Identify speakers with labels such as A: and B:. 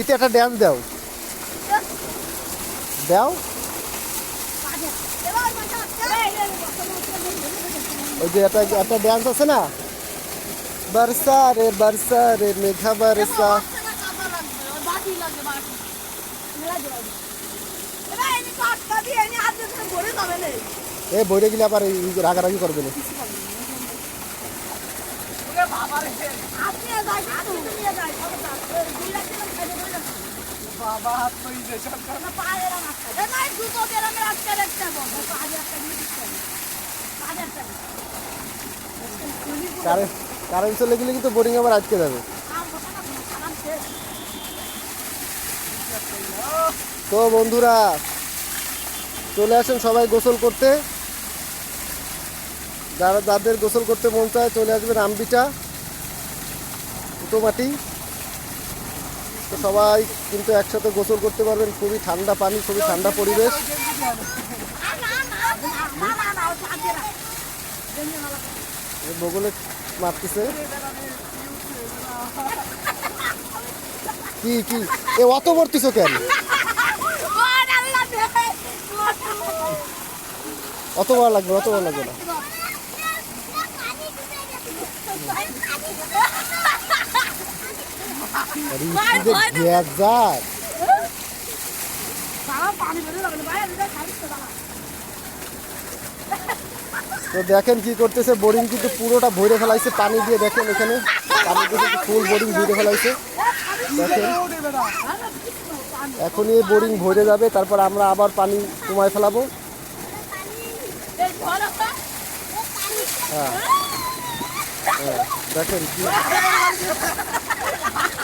A: ইতে একটা ড্যান্স দাও। দাও। ওই যে একটা একটা ড্যান্স আছে না? বর্ষা রে বর্ষা রে মেঘা বর্ষা এ বইরে গেলে আবার রাগারাগি করবে না।
B: বাবা হাত তো ইজে সরকার
A: কারেন্ট কারেন্ট চলে গেলে কিন্তু বোরিং আবার আটকে যাবে। তো বন্ধুরা চলে আসেন সবাই গোসল করতে। যারা যাদের গোসল করতে মন চায় চলে আসবেন আমবিটা মাটি। তো সবাই কিন্তু একসাথে গোসল করতে পারবেন। খুবই ঠান্ডা পানি, খুবই ঠান্ডা পরিবেশ। বগলে মারতেছে। কি কি? এ অত ভর্তিছো কেন? অত ভালো লাগবে, অত ভালো লাগবে না। গ্যাস যায় তো দেখেন কি করতেছে বোরিং কিন্তু পুরোটা ভরে ফেলাইছে পানি দিয়ে দেখেন এখানে। পানি দিয়ে ফুল বোরিং ভরে ফেলাইছে। দেখেন। এখনই এই বোরিং ভরে যাবে তারপর আমরা আবার পানি কমায় ফেলাবো। হ্যাঁ। হ্যাঁ দেখেন কি